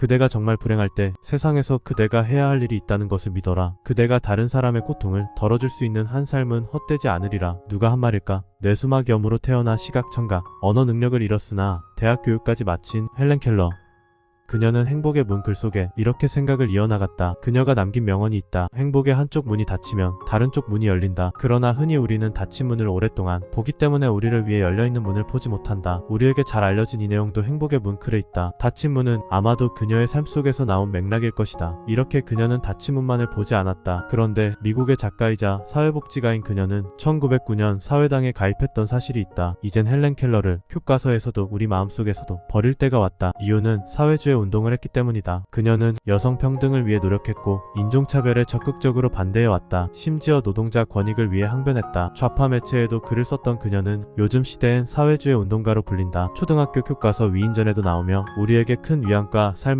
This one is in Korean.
그대가 정말 불행할 때 세상에서 그대가 해야 할 일이 있다는 것을 믿어라. 그대가 다른 사람의 고통을 덜어줄 수 있는 한 삶은 헛되지 않으리라. 누가 한 말일까? 뇌수막염으로 태어나 시각청각, 언어 능력을 잃었으나 대학 교육까지 마친 헬렌 켈러. 그녀는 행복의 문글 속에 이렇게 생각을 이어나갔다. 그녀가 남긴 명언이 있다. 행복의 한쪽 문이 닫히면 다른 쪽 문이 열린다. 그러나 흔히 우리는 닫힌 문을 오랫동안 보기 때문에 우리를 위해 열려있는 문을 보지 못한다. 우리에게 잘 알려진 이 내용도 행복의 문클에 있다. 닫힌 문은 아마도 그녀의 삶 속에서 나온 맥락일 것이다. 이렇게 그녀는 닫힌 문만을 보지 않았다. 그런데 미국의 작가이자 사회복지가인 그녀는 1909년 사회당에 가입했던 사실이 있다. 이젠 헬렌 켈러를 교과서에서도 우리 마음속에서도 버릴 때가 왔다. 이유는 사회주의 운동을 했기 때문이다. 그녀는 여성 평등을 위해 노력했고 인종차별에 적극적으로 반대해왔다. 심지어 노동자 권익을 위해 항변했다. 좌파 매체에도 글을 썼던 그녀는 요즘 시대엔 사회주의 운동가로 불린다. 초등학교 교과서 위인전에도 나오며 우리에게 큰 위안과 삶